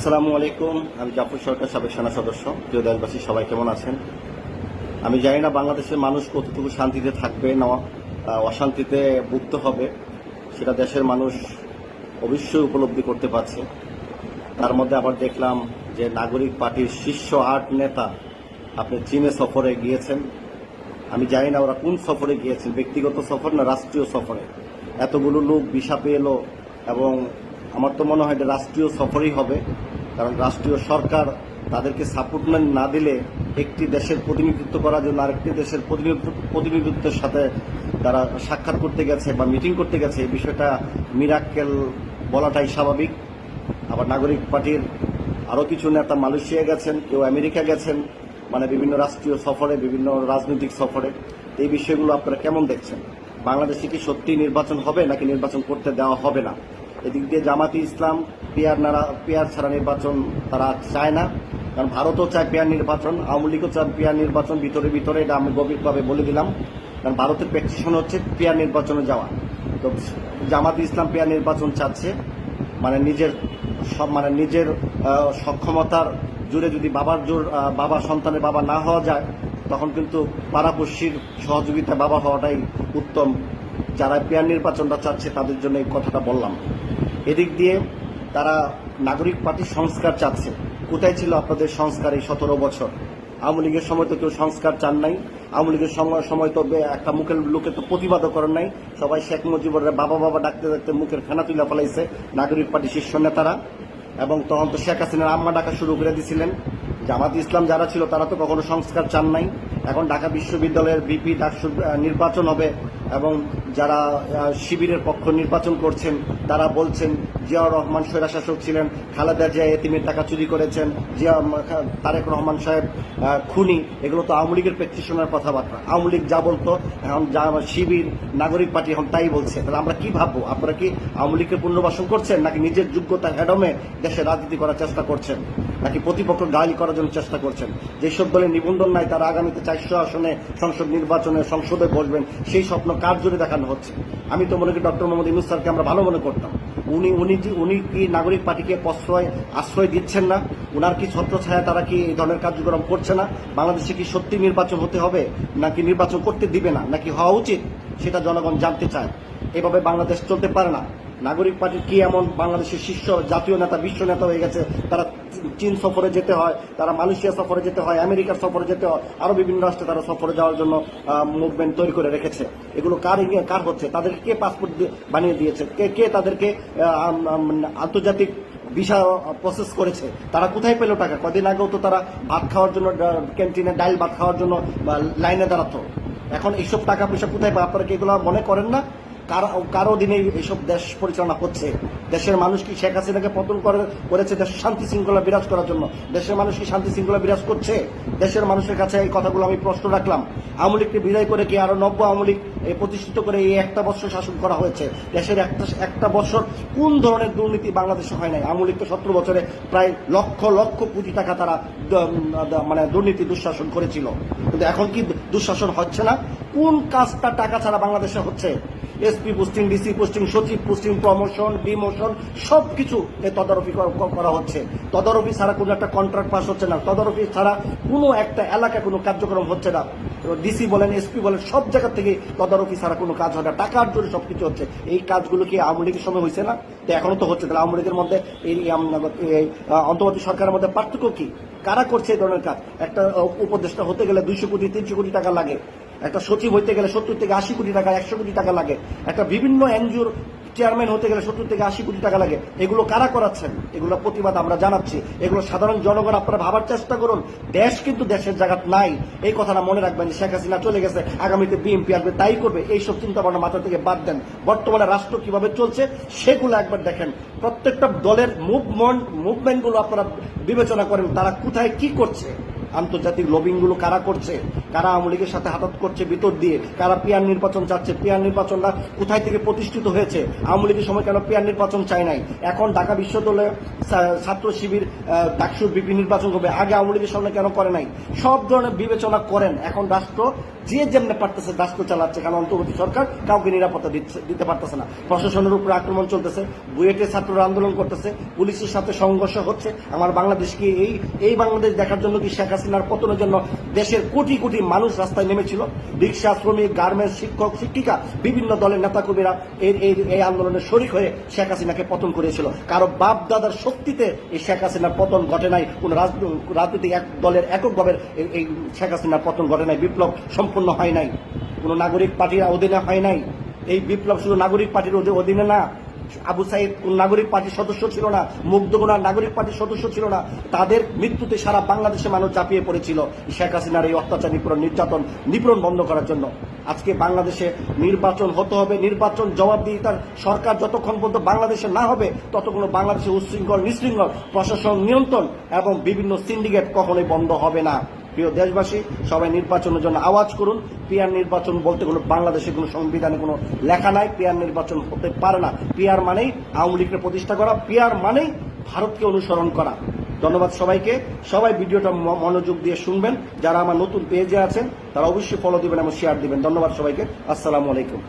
আসসালামু আলাইকুম। আমি জাফর সরকার, সাবেক সেনা সদস্য। প্রিয় দেশবাসী, সবাই কেমন আছেন? আমি জানি না বাংলাদেশের মানুষ কতটুকু শান্তিতে থাকবে না অশান্তিতে ভুগতে হবে। সেটা দেশের মানুষ অবশ্যই উপলব্ধি করতে পারছে। তার মধ্যে আবার দেখলাম যে নাগরিক পার্টির শীর্ষ আট নেতা আপনি চীনে সফরে গিয়েছেন। আমি জানি না ওরা কোন সফরে গিয়েছেন, ব্যক্তিগত সফর না রাষ্ট্রীয় সফরে। এতগুলো লোক ভিসা পেয়ে এবং আমার তো মনে হয় এটা রাষ্ট্রীয় সফরই হবে, কারণ রাষ্ট্রীয় সরকার তাদেরকে সাপোর্টমেন্ট না দিলে একটি দেশের প্রতিনিধিত্ব করার জন্য আরেকটি দেশের প্রতিনিধিত্ব- প্রতিনিধিত্বের সাথে তারা সাক্ষাৎ করতে গেছে বা মিটিং করতে গেছে। এই বিষয়টা মিরাক্কেল বলাটাই স্বাভাবিক। আবার নাগরিক পার্টির আরও কিছু নেতা মালয়েশিয়া গেছেন, কেউ আমেরিকা গেছেন মানে বিভিন্ন রাষ্ট্রীয় সফরে, বিভিন্ন রাজনৈতিক সফরে। এই বিষয়গুলো আপনারা কেমন দেখছেন? বাংলাদেশে কি সত্যি নির্বাচন হবে নাকি নির্বাচন করতে দেওয়া হবে না? এদিক দিয়ে জামাতি ইসলাম, পেয়ার নারা, পিয়ার ছাড়া নির্বাচন তারা চায় না। কারণ ভারতও চায় পেয়ার নির্বাচন, আওয়ামী লীগও চায় পেয়ার নির্বাচন, ভিতরে ভিতরে, এটা আমি গভীরভাবে বলে দিলাম। কারণ ভারতের প্র্যাকটিশন হচ্ছে পেয়ার নির্বাচনে যাওয়া। তো জামাতি ইসলাম পেয়ার নির্বাচন চাচ্ছে। মানে নিজের সব মানে নিজের সক্ষমতার জুড়ে যদি বাবার জোর বাবা সন্তানের বাবা না হওয়া যায়, তখন কিন্তু পাড়াপড়শির সহযোগিতা বাবা হওয়াটাই উত্তম। যারা পেয়ার নির্বাচনটা চাচ্ছে, তাদের জন্য এই কথাটা বললাম। এদিক দিয়ে তারা নাগরিক পার্টির সংস্কার চাচ্ছে। কোথায় ছিল আপনাদের সংস্কার এই সতেরো বছর? আওয়ামী লীগের সময় তো কেউ সংস্কার চান নাই। আওয়ামী লীগের সময় সময় তো একটা মুখের লোকে তো প্রতিবাদও করেন নাই। সবাই শেখ মুজিবুর বাবা বাবা ডাকতে ডাকতে মুখের খানা তুলে ফেলাইছে নাগরিক পার্টির শীর্ষ নেতারা। এবং তখন তো শেখ হাসিনার আম্মা ডাকা শুরু করে দিয়েছিলেন জামাত ইসলাম যারা ছিল, তারা তো কখনো সংস্কার চান নাই। এখন ঢাকা বিশ্ববিদ্যালয়ের বিপি ডাক নির্বাচন হবে। এবং যারা শিবিরের পক্ষ নির্বাচন করছেন, তারা বলছেন, জিয়াউর রহমান স্বৈরাশাসক ছিলেন, খালেদা জিয়া এতিমের টাকা চুরি করেছেন, জিয়া তারেক রহমান সাহেব খুনি, এগুলো তো আওয়ামী লীগের প্রেকটিশনের কথাবার্তা। আওয়ামী লীগ যা বলতো, এখন যা শিবির, নাগরিক পার্টি এখন তাই বলছে। তাহলে আমরা কি ভাববো? আপনারা কি আওয়ামী লীগের পুনর্বাসন করছেন, নাকি নিজের যোগ্যতা হেডমে দেশে রাজনীতি করার চেষ্টা করছেন, নাকি প্রতিপক্ষ গালি করার জন্য চেষ্টা করছেন? যেসব দলের নিবন্ধন নাই, তারা আগামীতে চারশো আসনে সংসদ নির্বাচনে সংসদে বসবেন, সেই স্বপ্ন কার জোরে দেখানো হচ্ছে। আমি তো মনে করি ডক্টর মোহাম্মদ ইউনুস স্যারকে আমরা ভালো মনে করতাম। উনি উনি যে- উনি কি নাগরিক পার্টিকে প্রশ্রয়, আশ্রয় দিচ্ছেন না? ওনার কি ছত্রছায়া তারা কি এই ধরনের কার্যক্রম করছে না? বাংলাদেশে কি সত্যি নির্বাচন হতে হবে? নাকি নির্বাচন করতে দিবে না? নাকি হওয়া উচিত? সেটা জনগণ জানতে চায়। এভাবে বাংলাদেশ চলতে পারে না। নাগরিক পার্টির কি এমন বাংলাদেশের শীর্ষ জাতীয় নেতা, বিশ্ব নেতা হয়ে গেছে? তারা চীন সফরে যেতে হয়, তারা মালয়েশিয়া সফরে যেতে হয়, আমেরিকার সফরে যেতে হয়, আরও বিভিন্ন রাষ্ট্রে তারা সফরে যাওয়ার জন্য মুভমেন্ট তৈরি করে রেখেছে। এগুলো কার কার হচ্ছে? তাদেরকে কে পাসপোর্ট বানিয়ে দিয়েছে? কে কে তাদেরকে আন্তর্জাতিক ভিসা প্রসেস করেছে? তারা কোথায় পেল টাকা? কদিন আগেও তো তারা ভাত খাওয়ার জন্য ক্যান্টিনে ডাইল ভাত খাওয়ার জন্য লাইনে দাঁড়াতো। এখন এইসব টাকা পয়সা কোথায় আপনারা কি এগুলো মনে করেন না? কার দিনে এইসব দেশ পরিচালনা করছে। দেশের মানুষ কি শেখ হাসিনাকে পতন করে, করেছে? দেশের শান্তি শৃঙ্খলা বিরাজ করার জন্য। দেশের মানুষ কি শান্তি শৃঙ্খলা বিরাজ করছে? দেশের মানুষের কাছে এই কথাগুলো আমি প্রশ্ন রাখলাম। আওয়ামী লীগকে বিদায় করে কি আরও নব্য আওয়ামী লীগ প্রতিষ্ঠিত করে এই একটা বছর শাসন করা হয়েছে। দেশের একটা একটা বছর কোন ধরনের দুর্নীতি বাংলাদেশে হয় নাই? আওয়ামী লীগ তো সতেরো বছরে প্রায় লক্ষ লক্ষ কোটি টাকা তারা মানে দুর্নীতি, দুঃশাসন করেছিল। কিন্তু এখন কি দুঃশাসন হচ্ছে না? কোন কাজটা টাকা ছাড়া বাংলাদেশে হচ্ছে? এসপি পোস্টিং, ডিসি পোস্টিং, সচিব পোস্টিং, প্রমোশন, ডিমোশন, সবকিছু এই তদারকি করা হচ্ছে। তদারকি ছাড়া কোনো একটা কন্ট্রাক্ট পাস হচ্ছে না। তদারকি ছাড়া কোনো একটা এলাকায় কোনো কার্যক্রম হচ্ছে না। ডিসি বলেন, এসপি বলেন, সব জায়গা থেকে তদারকি ছাড়া কোনো কাজ হয় না? টাকার জন্য সব কিছু হচ্ছে। এই কাজগুলো কি আওয়ামী লীগের সময় হয়েছে না? তো এখনও তো হচ্ছে। তাহলে আওয়ামী মধ্যে এই অন্তর্বর্তী সরকারের মধ্যে পার্থক্য কি? কারা করছে এই ধরনের কাজ? একটা উপদেষ্টা হতে গেলে দুইশো কোটি, তিনশো কোটি টাকা লাগে। একটা সচিব হইতে গেলে সত্তর থেকে আশি কোটি টাকা, একশো কোটি টাকা লাগে। একটা বিভিন্ন এনজিওর চেয়ারম্যান হতে গেলে সত্তর থেকে আশি কোটি টাকা লাগে। এগুলো কারা করাচ্ছেন? এগুলো প্রতিবাদ আমরা জানাচ্ছি। এগুলো সাধারণ জনগণ, আপনারা ভাবার চেষ্টা করুন। দেশ কিন্তু দেশের জায়গা নাই। এই কথাটা মনে রাখবেন যে শেখ হাসিনা চলে গেছে। আগামীতে বিএনপি আসবে। তাই করবে। এইসব চিন্তা ভাবনা মাথা থেকে বাদ দেন। বর্তমানে রাষ্ট্র কীভাবে চলছে, সেগুলো একবার দেখেন। প্রত্যেকটা দলের মুভমেন্ট মুভমেন্টগুলো আপনারা বিবেচনা করেন, তারা কোথায় কি করছে। আন্তর্জাতিক লবিংগুলো কারা করছে? কারা আওয়ামী লীগের সাথে হাতাত করছে ভিতর দিয়ে? কারা পিয়ার নির্বাচন চাচ্ছে? পিয়ার নির্বাচনটা কোথায় থেকে প্রতিষ্ঠিত হয়েছে? আওয়ামী লীগের সময় কেন পিয়ার নির্বাচন চায় নাই? এখন ঢাকা বিশ্ববিদ্যালয়ে ছাত্র শিবির ডাকসুর বিপি নির্বাচন হবে। আগে আওয়ামী লীগের সামনে কেন করে নাই? সব ধরনের বিবেচনা করেন এখন রাষ্ট্র যে যেমনে পারতেছে রাষ্ট্র চালাচ্ছে, কারণ অন্তর্বর্তী সরকার কাউকে নিরাপত্তা দিতে পারতেছে না। প্রশাসনের উপর আক্রমণ চলতেছে, বুয়েটের ছাত্ররা আন্দোলন করতেছে, পুলিশের সাথে সংঘর্ষ হচ্ছে। আমার বাংলাদেশ কি এই এই বাংলাদেশ দেখার জন্য কি শেখ হাসিনার পতনের জন্য দেশের কোটি কোটি মানুষ রাস্তায় নেমেছিল? রিক্সা, শ্রমিক, গার্মেন্টস, শিক্ষক, শিক্ষিকা, বিভিন্ন দলের নেতাকর্মীরা এই এই আন্দোলনে শরিক হয়ে শেখ হাসিনাকে পতন করেছিল। কারও বাপ দাদার শক্তিতে এই শেখ হাসিনার পতন ঘটে নাই। কোন রাজ- রাজনৈতিক দলের এককভাবে এই শেখ হাসিনার পতন ঘটে নাই। বিপ্লব সম্পূর্ণ হয় নাই। কোন নাগরিক পার্টির অধীনে হয় নাই। এই বিপ্লব শুধু নাগরিক পার্টির অধী- অধীনে না, আবু সাইদ কোন নাগরিক পার্টির সদস্য ছিল না, মুগ্ধ কোন নাগরিক পার্টির সদস্য ছিল না, তাদের মৃত্যুতে সারা বাংলাদেশের মানুষ চাপিয়ে পড়েছিল শেখ হাসিনার এই অত্যাচার, নিপীড়ন, নির্যাতন, নিপীড়ন বন্ধ করার জন্য। আজকে বাংলাদেশে নির্বাচন হতে হবে, নির্বাচন জবাবদিহিতার সরকার যতক্ষণ পর্যন্ত বাংলাদেশে না হবে, ততক্ষণ বাংলাদেশে উচ্ছৃঙ্খল, নিশৃঙ্খল, প্রশাসন নিয়ন্ত্রণ এবং বিভিন্ন সিন্ডিকেট কখনোই বন্ধ হবে না। প্রিয় দেশবাসী, সবাই নির্বাচনের জন্য আওয়াজ করুন। পিয়ার নির্বাচন বলতে কোনো বাংলাদেশে কোনো সংবিধানে কোনো লেখা নাই। পিয়ার নির্বাচন হতে পারে না। পিয়ার মানেই আওয়ামী লীগকে প্রতিষ্ঠা করা। পিয়ার মানেই ভারতকে অনুসরণ করা। ধন্যবাদ সবাইকে। সবাই ভিডিওটা মনোযোগ দিয়ে শুনবেন। যারা আমার নতুন পেজে আছেন, তারা অবশ্যই ফলো দিবেন এবং শেয়ার দিবেন। ধন্যবাদ সবাইকে। আসসালামু আলাইকুম।